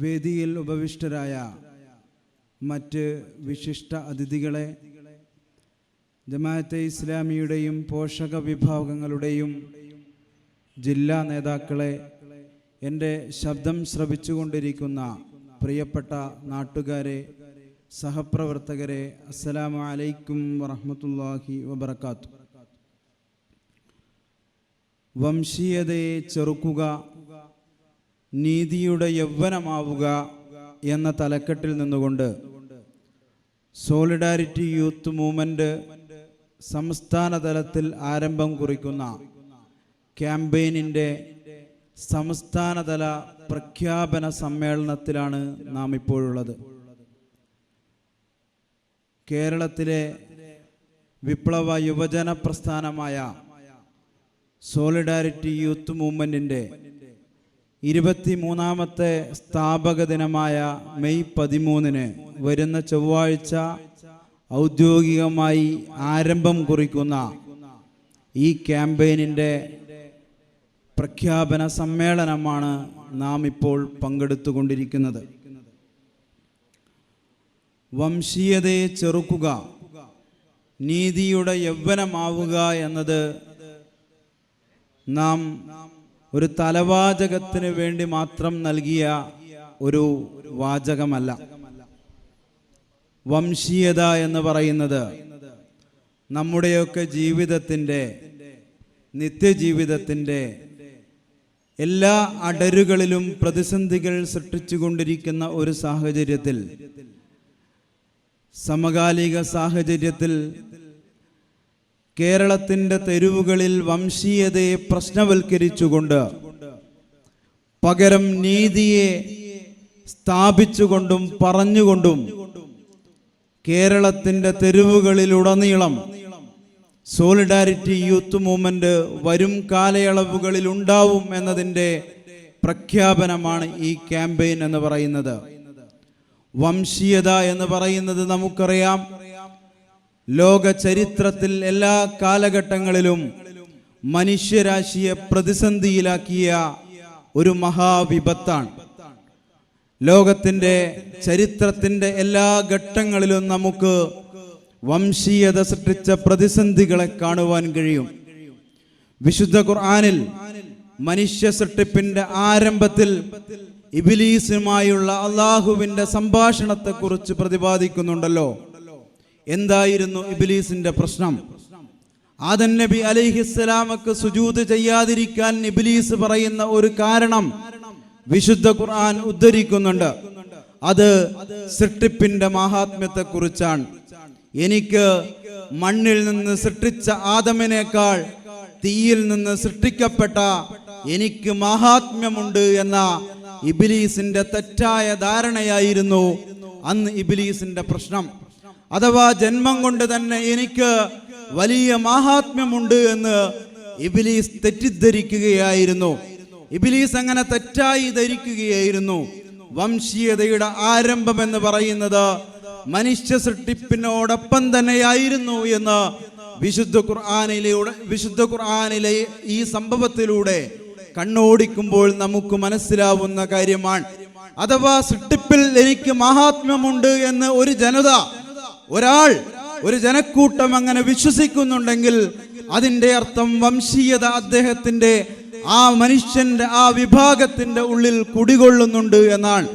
വേദിയിൽ ഉപവിഷ്ടരായ മറ്റ് വിശിഷ്ട അതിഥികളെ ജമാഅത്തെ ഇസ്ലാമിയുടെയും പോഷക വിഭാഗങ്ങളുടെയും ജില്ലാ നേതാക്കളെ എന്റെ ശബ്ദം ശ്രവിച്ചുകൊണ്ടിരിക്കുന്ന പ്രിയപ്പെട്ട നാട്ടുകാരെ സഹപ്രവർത്തകരെ അസ്സലാമു അലൈക്കും വറഹ്മത്തുള്ളാഹി വബർക്കാത്തു വംശീയതയെ ചെറുക്കുക നീതിയുടെ യൗവനമാവുക എന്ന തലക്കെട്ടിൽ നിന്നുകൊണ്ട് സോളിഡാരിറ്റി യൂത്ത് മൂവ്മെന്റ് സംസ്ഥാന തലത്തിൽ ആരംഭം കുറിക്കുന്ന ക്യാമ്പയിനിന്റെ സംസ്ഥാനതല പ്രഖ്യാപന സമ്മേളനത്തിലാണ് നാം ഇപ്പോഴുള്ളത്. കേരളത്തിലെ വിപ്ലവ യുവജന പ്രസ്ഥാനമായ സോളിഡാരിറ്റി യൂത്ത് മൂവ്മെന്റിന്റെ ഇരുപത്തിമൂന്നാമത്തെ സ്ഥാപക ദിനമായ മെയ് പതിമൂന്നിന് വരുന്ന ചൊവ്വാഴ്ച ഔദ്യോഗികമായി ആരംഭം കുറിക്കുന്ന ഈ ക്യാമ്പയിനിന്റെ പ്രഖ്യാപന സമ്മേളനമാണ് നാം ഇപ്പോൾ പങ്കെടുത്തുകൊണ്ടിരിക്കുന്നത്. വംശീയതയെ ചെറുക്കുക നീതിയുടെ യൗവനമാവുക എന്നത് നാം ഒരു തലവാചകത്തിന് വേണ്ടി മാത്രം നൽകിയ ഒരു വാചകമല്ല. വംശീയത എന്ന് പറയുന്നത് നമ്മുടെയൊക്കെ ജീവിതത്തിന്റെ നിത്യജീവിതത്തിന്റെ എല്ലാ അടരുകളിലും പ്രതിസന്ധികൾ സൃഷ്ടിച്ചുകൊണ്ടിരിക്കുന്ന ഒരു സാഹചര്യത്തിൽ സമകാലിക സാഹചര്യത്തിൽ കേരളത്തിന്റെ തെരുവുകളിൽ വംശീയതയെ പ്രശ്നവൽക്കരിച്ചുകൊണ്ട് പകരം നീതിയെ സ്ഥാപിച്ചുകൊണ്ടും പറഞ്ഞുകൊണ്ടും കേരളത്തിന്റെ തെരുവുകളിലുടനീളം സോളിഡാരിറ്റി യൂത്ത് മൂവ്മെന്റ് വരും കാലയളവുകളിൽ ഉണ്ടാവും എന്നതിന്റെ പ്രഖ്യാപനമാണ് ഈ ക്യാമ്പയിൻ എന്ന് പറയുന്നത്. വംശീയത എന്ന് പറയുന്നത് നമുക്കറിയാം. ലോക ചരിത്രത്തിൽ എല്ലാ കാലഘട്ടങ്ങളിലും മനുഷ്യരാശിയെ പ്രതിസന്ധിയിലാക്കിയ ഒരു മഹാവിപത്താണ്. ലോകത്തിന്റെ ചരിത്രത്തിന്റെ എല്ലാ ഘട്ടങ്ങളിലും നമുക്ക് വംശീയത സൃഷ്ടിച്ച പ്രതിസന്ധികളെ കാണുവാൻ കഴിയും. വിശുദ്ധ ഖുർആാനിൽ മനുഷ്യ സൃഷ്ടിപ്പിന്റെ ആരംഭത്തിൽ ഇബിലീസുമായുള്ള അള്ളാഹുവിന്റെ സംഭാഷണത്തെക്കുറിച്ച് പ്രതിപാദിക്കുന്നുണ്ടല്ലോ. എന്തായിരുന്നു ഇബിലീസിന്റെ പ്രശ്നം? ആദൻ നബി അലൈഹിസ്സലാമക്ക് സുജൂത് ചെയ്യാതിരിക്കാൻ ഇബിലീസ് പറയുന്ന ഒരു കാരണം വിശുദ്ധ ഖുർആൻ ഉദ്ധരിക്കുന്നുണ്ട്. അത് സൃഷ്ടിപ്പിന്റെ മഹാത്മ്യത്തെ കുറിച്ചാണ് എനിക്ക് മണ്ണിൽ നിന്ന് സൃഷ്ടിച്ച ആദമിനേക്കാൾ തീയിൽ നിന്ന് സൃഷ്ടിക്കപ്പെട്ട എനിക്ക് മഹാത്മ്യമുണ്ട് എന്ന ഇബിലീസിന്റെ തെറ്റായ ധാരണയായിരുന്നു അന്ന് ഇബിലീസിന്റെ പ്രശ്നം. അഥവാ ജന്മം കൊണ്ട് തന്നെ എനിക്ക് വലിയ മാഹാത്മ്യമുണ്ട് എന്ന് ഇബിലീസ് തെറ്റിദ്ധരിക്കുകയായിരുന്നു. ഇബിലീസ് അങ്ങനെ തെറ്റായി ധരിക്കുകയായിരുന്നു. വംശീയതയുടെ ആരംഭം എന്ന് പറയുന്നത് മനുഷ്യ സൃഷ്ടിപ്പിനോടൊപ്പം തന്നെയായിരുന്നു എന്ന് വിശുദ്ധ ഖുർആാനിലൂടെ വിശുദ്ധ ഖുർആാനിലെ ഈ സംഭവത്തിലൂടെ കണ്ണോടിക്കുമ്പോൾ നമുക്ക് മനസ്സിലാവുന്ന കാര്യമാണ്. അഥവാ സൃഷ്ടിപ്പിൽ എനിക്ക് മഹാത്മ്യമുണ്ട് എന്ന് ഒരു ജനത ഒരാൾ ഒരു ജനക്കൂട്ടം അങ്ങനെ വിശ്വസിക്കുന്നുണ്ടെങ്കിൽ അതിന്റെ അർത്ഥം വംശീയത അദ്ദേഹത്തിന്റെ ആ മനുഷ്യന്റെ ആ വിഭാഗത്തിന്റെ ഉള്ളിൽ കുടികൊള്ളുന്നുണ്ട് എന്നാണ്.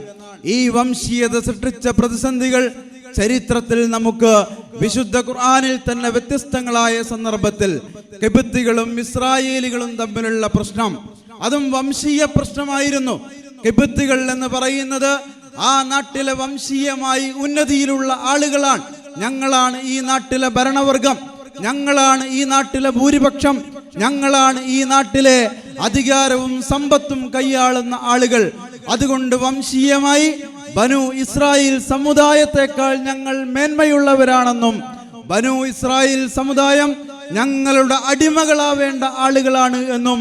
ഈ വംശീയത സൃഷ്ടിച്ച പ്രതിസന്ധികൾ ചരിത്രത്തിൽ നമുക്ക് വിശുദ്ധ ഖുർആാനിൽ തന്നെ വ്യത്യസ്തങ്ങളായ സന്ദർഭത്തിൽ കിബത്തികളും ഇസ്രായേലികളും തമ്മിലുള്ള പ്രശ്നം. അതും വംശീയ പ്രശ്നമായിരുന്നു. കിബത്തികൾ എന്ന് പറയുന്നത് ആ നാട്ടിലെ വംശീയമായി ഉന്നതിയിലുള്ള ആളുകളാണ്. ഞങ്ങളാണ് ഈ നാട്ടിലെ ഭരണവർഗം. ഞങ്ങളാണ് ഈ നാട്ടിലെ ഭൂരിപക്ഷം. ഞങ്ങളാണ് ഈ നാട്ടിലെ അധികാരവും സമ്പത്തും കൈയാളുന്ന ആളുകൾ. അതുകൊണ്ട് വംശീയമായി ബനു ഇസ്രായേൽ സമുദായത്തെക്കാൾ ഞങ്ങൾ മേന്മയുള്ളവരാണെന്നും ബനു ഇസ്രായേൽ സമുദായം ഞങ്ങളുടെ അടിമകളാവേണ്ട ആളുകളാണ് എന്നും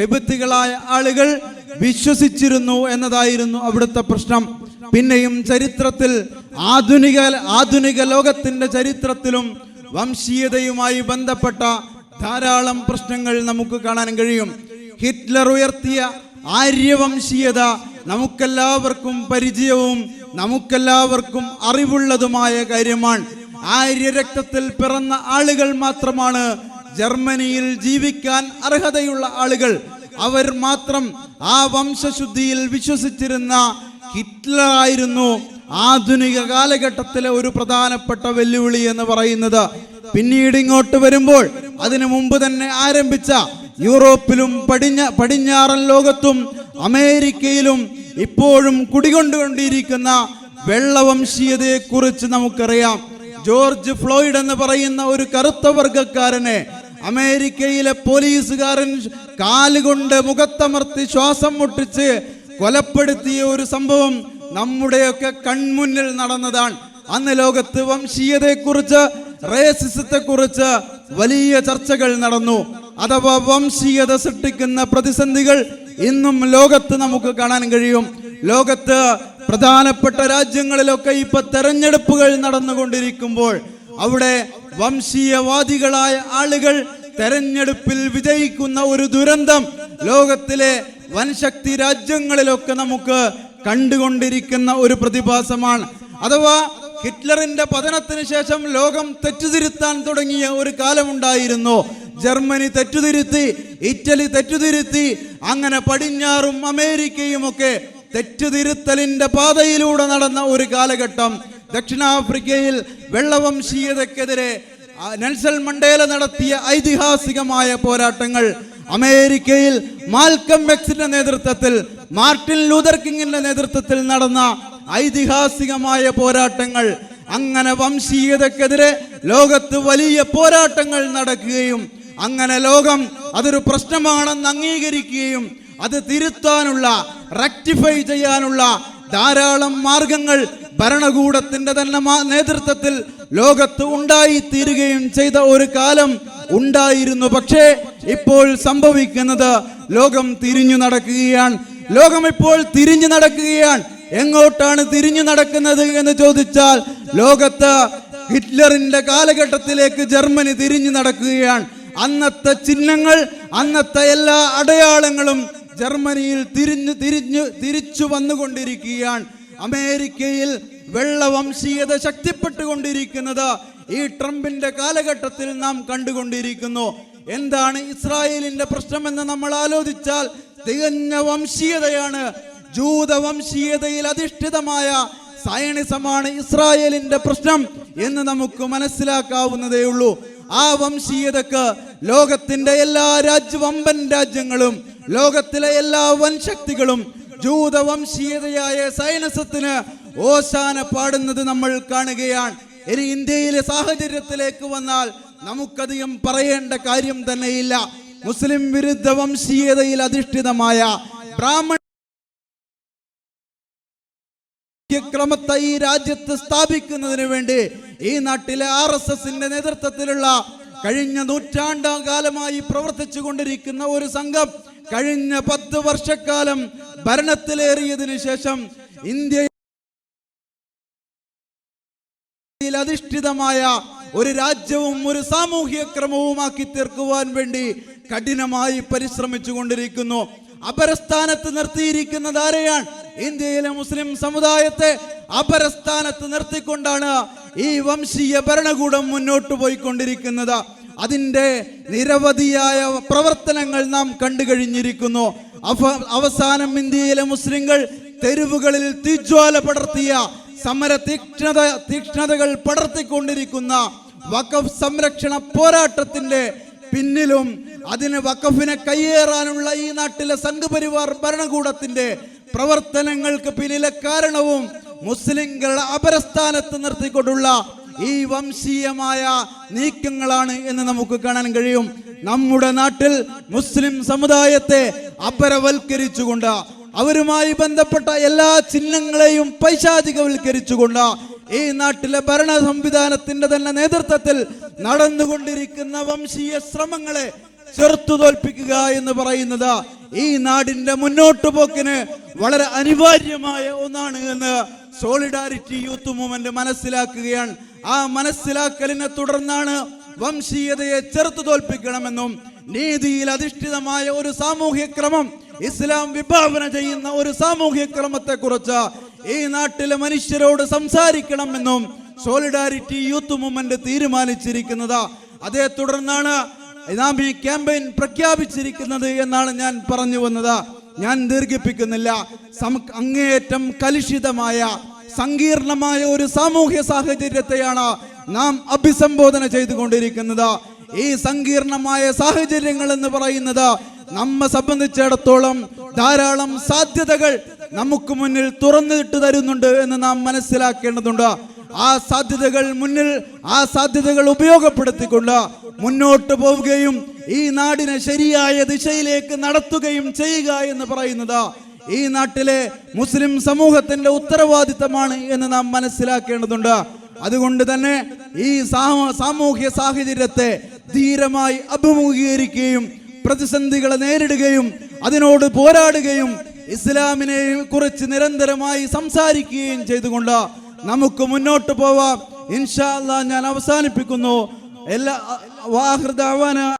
കെബത്തികളായ ആളുകൾ വിശ്വസിച്ചിരുന്നു എന്നതായിരുന്നു അവിടുത്തെ പ്രശ്നം. പിന്നെയും ചരിത്രത്തിൽ ആധുനിക ആധുനിക ലോകത്തിന്റെ ചരിത്രത്തിലും വംശീയതയുമായി ബന്ധപ്പെട്ട ധാരാളം പ്രശ്നങ്ങൾ നമുക്ക് കാണാൻ കഴിയും. ഹിറ്റ്ലർ ഉയർത്തിയ ആര്യവംശീയത നമുക്കെല്ലാവർക്കും പരിചയവും നമുക്കെല്ലാവർക്കും അറിവുള്ളതുമായ കാര്യമാണ്. ആര്യരക്തത്തിൽ പിറന്ന ആളുകൾ മാത്രമാണ് ജർമ്മനിയിൽ ജീവിക്കാൻ അർഹതയുള്ള ആളുകൾ. അവർ മാത്രം ആ വംശശുദ്ധിയിൽ വിശ്വസിച്ചിരുന്ന ഹിറ്റ്ലർ ആയിരുന്നു ആധുനിക കാലഘട്ടത്തിലെ ഒരു പ്രധാനപ്പെട്ട വെല്ലുവിളി എന്ന് പറയുന്നത്. പിന്നീട് ഇങ്ങോട്ട് വരുമ്പോൾ അതിനു മുമ്പ് തന്നെ ആരംഭിച്ച യൂറോപ്പിലും പടിഞ്ഞ പടിഞ്ഞാറൻ ലോകത്തും അമേരിക്കയിലും ഇപ്പോഴും കുടികൊണ്ടുകൊണ്ടിരിക്കുന്ന വെള്ളവംശീയതയെ കുറിച്ച് നമുക്കറിയാം. ജോർജ് ഫ്ലോയിഡ് എന്ന് പറയുന്ന ഒരു കറുത്ത വർഗക്കാരനെ അമേരിക്കയിലെ പോലീസുകാരൻ കാലുകൊണ്ട് മുഖത്തമർത്തി ശ്വാസം മുട്ടിച്ച് കൊലപ്പെടുത്തിയ ഒരു സംഭവം നമ്മുടെയൊക്കെ കൺമുന്നിൽ നടന്നതാണ്. അന്ന് ലോകത്ത് വംശീയതയെക്കുറിച്ച് റേസിസത്തെ കുറിച്ച് വലിയ ചർച്ചകൾ നടന്നു. അഥവാ വംശീയത സൃഷ്ടിക്കുന്ന പ്രതിസന്ധികൾ ഇന്നും ലോകത്ത് നമുക്ക് കാണാൻ കഴിയും. ലോകത്ത് പ്രധാനപ്പെട്ട രാജ്യങ്ങളിലൊക്കെ ഇപ്പൊ തെരഞ്ഞെടുപ്പുകൾ നടന്നുകൊണ്ടിരിക്കുമ്പോൾ അവിടെ വംശീയവാദികളായ ആളുകൾ തെരഞ്ഞെടുപ്പിൽ വിജയിക്കുന്ന ഒരു ദുരന്തം ലോകത്തിലെ വൻശക്തി രാജ്യങ്ങളിലൊക്കെ നമുക്ക് കണ്ടുകൊണ്ടിരിക്കുന്ന ഒരു പ്രതിഭാസമാണ്. അഥവാ ഹിറ്റ്ലറിന്റെ പതനത്തിന് ശേഷം ലോകം തെറ്റുതിരുത്താൻ തുടങ്ങിയ ഒരു കാലമുണ്ടായിരുന്നു. ജർമ്മനി തെറ്റുതിരുത്തി ഇറ്റലി തെറ്റുതിരുത്തി അങ്ങനെ പടിഞ്ഞാറും അമേരിക്കയും ഒക്കെ തെറ്റുതിരുത്തലിന്റെ പാതയിലൂടെ നടന്ന ഒരു കാലഘട്ടം. ദക്ഷിണാഫ്രിക്കയിൽ വെള്ളവംശീയതക്കെതിരെ നെൽസൺ മണ്ടേല നടത്തിയ ഐതിഹാസികമായ പോരാട്ടങ്ങൾ അമേരിക്കയിൽ മാൽക്കം എക്സിന്റെ നേതൃത്വത്തിൽ മാർട്ടിൻ ലൂതർ കിങ്ങിന്റെ നേതൃത്വത്തിൽ നടന്ന ഐതിഹാസികമായ പോരാട്ടങ്ങൾ അങ്ങനെ വംശീയതക്കെതിരെ ലോകത്ത് വലിയ പോരാട്ടങ്ങൾ നടക്കുകയും അങ്ങനെ ലോകം അതൊരു പ്രശ്നമാണെന്ന് അംഗീകരിക്കുകയും അത് തിരുത്താനുള്ള റെക്ടിഫൈ ചെയ്യാനുള്ള ധാരാളം മാർഗങ്ങൾ ഭരണകൂടത്തിന്റെ തന്നെ നേതൃത്വത്തിൽ ലോകത്ത് ഉണ്ടായി തീരുകയും ചെയ്ത ഒരു കാലം ഉണ്ടായിരുന്നു. പക്ഷേ ഇപ്പോൾ സംഭവിക്കുന്നത് ലോകം തിരിഞ്ഞു നടക്കുകയാണ്. ലോകം ഇപ്പോൾ തിരിഞ്ഞു നടക്കുകയാണ്. എങ്ങോട്ടാണ് തിരിഞ്ഞു നടക്കുന്നത് എന്ന് ചോദിച്ചാൽ ലോകത്ത് ഹിറ്റ്ലറിന്റെ കാലഘട്ടത്തിലേക്ക് ജർമ്മനി തിരിഞ്ഞു നടക്കുകയാണ്. അന്നത്തെ ചിഹ്നങ്ങൾ അന്നത്തെ എല്ലാ അടയാളങ്ങളും ജർമ്മനിയിൽ തിരിഞ്ഞു തിരിഞ്ഞു തിരിച്ചു വന്നുകൊണ്ടിരിക്കുകയാണ്. അമേരിക്കയിൽ വെള്ളവംശീയത ശക്തിപ്പെട്ടുകൊണ്ടിരിക്കുന്നത് ഈ ട്രംപിന്റെ കാലഘട്ടത്തിൽ നാം കണ്ടുകൊണ്ടിരിക്കുന്നു. എന്താണ് ഇസ്രായേലിന്റെ പ്രശ്നമെന്ന് നമ്മൾ ആലോചിച്ചാൽ തികഞ്ഞ വംശീയതയാണ്. ജൂതവംശീയതയിൽ അധിഷ്ഠിതമായ സയണിസമാണ് ഇസ്രായേലിന്റെ പ്രശ്നം എന്ന് നമുക്ക് മനസ്സിലാക്കാവുന്നതേ ഉള്ളൂ. ആ വംശീയതക്ക് ലോകത്തിന്റെ എല്ലാ രാജ്യവമ്പൻ രാജ്യങ്ങളും ലോകത്തിലെ എല്ലാ വൻശക്തികളും ജൂതവംശീയതയായ സൈനസത്തിന് ഓശാന പാടുന്നത് നമ്മൾ കാണുകയാണ്. ഇനി ഇന്ത്യയിലെ സാഹചര്യത്തിലേക്ക് വന്നാൽ നമുക്കധികം പറയേണ്ട കാര്യം തന്നെയില്ല. മുസ്ലിം വിരുദ്ധ വംശീയതയിൽ അധിഷ്ഠിതമായ ബ്രാഹ്മണ ക്രമത്തെ ഈ രാജ്യത്ത് സ്ഥാപിക്കുന്നതിന് വേണ്ടി ഈ നാട്ടിലെ ആർ എസ് എസിന്റെ നേതൃത്വത്തിലുള്ള കഴിഞ്ഞ നൂറ്റാണ്ടാം കാലമായി പ്രവർത്തിച്ചു കൊണ്ടിരിക്കുന്ന ഒരു സംഘം കഴിഞ്ഞ പത്ത് വർഷക്കാലം ഭരണത്തിലേറിയതിനു ശേഷം ഇന്ത്യയിൽ അധിഷ്ഠിതമായ ഒരു രാജ്യവും ഒരു സാമൂഹ്യ ക്രമവുമാക്കി തീർക്കുവാൻ വേണ്ടി കഠിനമായി പരിശ്രമിച്ചു കൊണ്ടിരിക്കുന്നു. അപരസ്ഥാനത്ത് നിർത്തിയിരിക്കുന്നത് ആരെയാണ്? ഇന്ത്യയിലെ മുസ്ലിം സമുദായത്തെ അപരസ്ഥാനത്ത് നിർത്തിക്കൊണ്ടാണ് ഈ വംശീയ ഭരണകൂടം മുന്നോട്ട് പോയിക്കൊണ്ടിരിക്കുന്നത്. അതിന്റെ നിരവധിയായ പ്രവർത്തനങ്ങൾ നാം കണ്ടു കഴിഞ്ഞിരിക്കുന്നു അവസാനം ഇന്ത്യയിലെ മുസ്ലിങ്ങൾ തെരുവുകളിൽ തീജ്വാല പടർത്തിയ സമര തീക്ഷ്ണത തീക്ഷ്ണതകൾ പടർത്തിക്കൊണ്ടിരിക്കുന്ന വഖഫ് സംരക്ഷണ പോരാട്ടത്തിന്റെ പിന്നിലും അതിന് വഖഫിനെ കയ്യേറാനുള്ള ഈ നാട്ടിലെ സംഘപരിവാർ ഭരണകൂടത്തിന്റെ പ്രവർത്തനങ്ങൾക്ക് പിന്നിലെ കാരണവും മുസ്ലിങ്ങളുടെ അപരസ്ഥാനത്ത് നിർത്തിക്കൊണ്ടുള്ള ഈ വംശീയമായ നീക്കങ്ങളാണ് എന്ന് നമുക്ക് കാണാൻ കഴിയും. നമ്മുടെ നാട്ടിൽ മുസ്ലിം സമുദായത്തെ അപരവൽക്കരിച്ചുകൊണ്ട് അവരുമായി ബന്ധപ്പെട്ട എല്ലാ ചിഹ്നങ്ങളെയും പൈശാചികവൽക്കരിച്ചുകൊണ്ട് ഈ നാട്ടിലെ ഭരണ സംവിധാനത്തിന്റെ തന്നെ നേതൃത്വത്തിൽ നടന്നുകൊണ്ടിരിക്കുന്ന വംശീയ ശ്രമങ്ങളെ ചെറുത്തു തോൽപ്പിക്കുക എന്ന് പറയുന്നത് ഈ നാടിന്റെ മുന്നോട്ടു പോക്കിന് വളരെ അനിവാര്യമായ ഒന്നാണ് എന്ന് സോളിഡാരിറ്റി യൂത്ത് മൂവ്മെന്റ് മനസ്സിലാക്കുകയാണ്. ആ മനസ്സിലാക്കലിനെ തുടർന്നാണ് വംശീയതയെ ചെറുത്തു തോൽപ്പിക്കണമെന്നും നീതിയിൽ അധിഷ്ഠിതമായ ഒരു സാമൂഹ്യ ക്രമം ഇസ്ലാം വിഭാവന ചെയ്യുന്ന ഒരു സാമൂഹ്യ ക്രമത്തെ കുറിച്ച് ഈ നാട്ടിലെ മനുഷ്യരോട് സംസാരിക്കണമെന്നും സോളിഡാരിറ്റി യൂത്ത് മൂവ്മെന്റ് തീരുമാനിച്ചിരിക്കുന്നത്. അതേ തുടർന്നാണ് നാം ഈ ക്യാമ്പയിൻ പ്രഖ്യാപിച്ചിരിക്കുന്നത് എന്നാണ് ഞാൻ പറഞ്ഞു വന്നത്. ഞാൻ ദീർഘിപ്പിക്കുന്നില്ല. അങ്ങേയറ്റം കലുഷിതമായ സങ്കീർണമായ ഒരു സാമൂഹ്യ സാഹചര്യത്തെയാണ് നാം അഭിസംബോധന ചെയ്തുകൊണ്ടിരിക്കുന്നത്. ഈ സങ്കീർണമായ സാഹചര്യങ്ങൾ എന്ന് പറയുന്നത് നമ്മെ സംബന്ധിച്ചിടത്തോളം ധാരാളം സാധ്യതകൾ നമുക്ക് മുന്നിൽ തുറന്നിട്ട് തരുന്നുണ്ട് എന്ന് നാം മനസ്സിലാക്കേണ്ടതുണ്ട്. ആ സാധ്യതകൾ മുന്നിൽ ആ സാധ്യതകൾ ഉപയോഗപ്പെടുത്തിക്കൊണ്ട് മുന്നോട്ട് പോവുകയും ഈ നാടിനെ ശരിയായ ദിശയിലേക്ക് നടത്തുകയും ചെയ്യുക എന്ന് പറയുന്നത് ഈ നാട്ടിലെ മുസ്ലിം സമൂഹത്തിന്റെ ഉത്തരവാദിത്തമാണ് എന്ന് നാം മനസ്സിലാക്കേണ്ടതുണ്ട്. അതുകൊണ്ട് തന്നെ ഈ സാമൂ- സാമൂഹ്യ സാഹചര്യത്തെ ധീരമായി അഭിമുഖീകരിക്കുകയും പ്രതിസന്ധികളെ നേരിടുകയും അതിനോട് പോരാടുകയും ഇസ്ലാമിനെ കുറിച്ച് നിരന്തരമായി സംസാരിക്കുകയും ചെയ്തുകൊണ്ട് നമുക്ക് മുന്നോട്ട് പോവാം. ഇൻഷാല്ല ഞാൻ അവസാനിപ്പിക്കുന്നു. എല്ലാ വാഹൃദാവാന